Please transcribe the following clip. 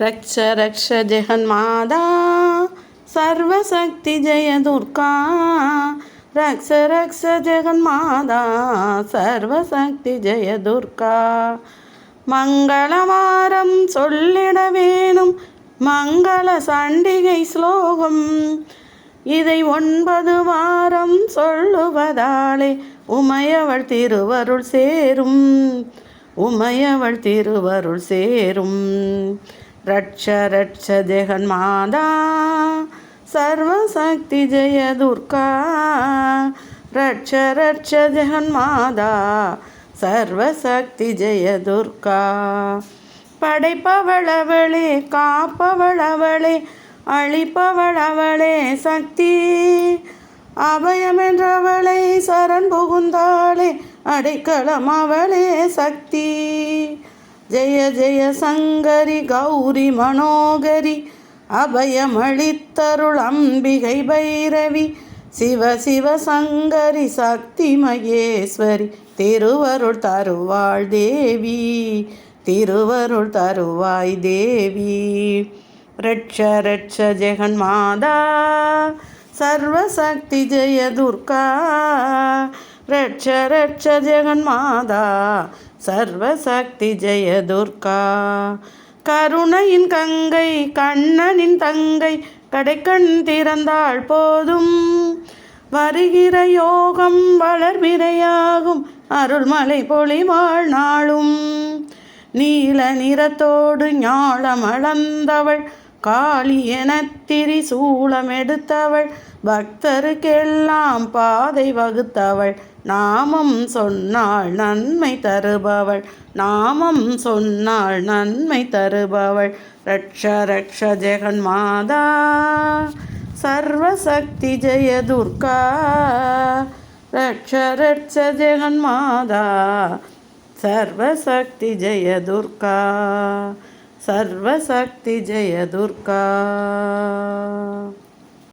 ரக்ஷ ரக்ஷ ஜெகன் மாதா சர்வசக்தி ஜெயதுர்கா ரக்ஷ ரக்ஷ ஜெகன்மாதா சர்வசக்தி ஜெயதுர்கா மங்களவாரம் சொல்லிட வேணும் மங்கள சண்டிகை ஸ்லோகம். இதை ஒன்பது வாரம் சொல்லுவதாலே உமையவள் திருவருள் சேரும் உமையவள் திருவருள் சேரும். ரட்ச ரட்ச ஜெகன்மாதா சர்வசக்தி ஜெய துர்கா. ரட்ச ரட்ச ஜெகன்மாதா சர்வசக்தி ஜெய துர்கா. படைப்பவளவளே காப்பவளவளே அழிப்பவளவளே சக்தி. அபயமென்றவளை சரண் புகுந்தாளே அடைக்கலம் அவளே சக்தி. ஜெய ஜெய சங்கரி கௌரி மனோகரி அபயமளித்தருள் அம்பிகை பைரவி சிவ சிவ சங்கரி சக்தி மகேஸ்வரி திருவருள் தருவாள் தேவி திருவருள் தருவாய் தேவி. ரட்ச ரட்ச ஜெகன் மாதா சர்வசக்தி ஜெய துர்கா. ரட்ச ரட்ச ஜெகன் மாதா சர்வசக்தி ஜெயதுர்கா கருணையின் கங்கை கண்ணனின் தங்கை கடைக்கண் திறந்தாள் போதும். வருகிற யோகம் வளர்விரையாகும் அருள்மலை பொழிவாள் நாளும் நீல நிறத்தோடு ஞாழம் அளந்தவள் காளி என திரிசூலம் எடுத்தவள் பக்தருக்கெல்லாம் பாதை வகுத்தவள் நாமம் சொன்னாள் நன்மை தருபவள். நாமம் சொன்னாள் நன்மை தருபவள். ரக்ஷ ரக்ஷ ஜெகன் மாதா. சர்வசக்தி ஜெய துர்கா. ரட்ச ஜெகன் மாதா. சர்வசக்தி ஜெய துர்கா. சர்வசக்தி ஜெய துர்கா.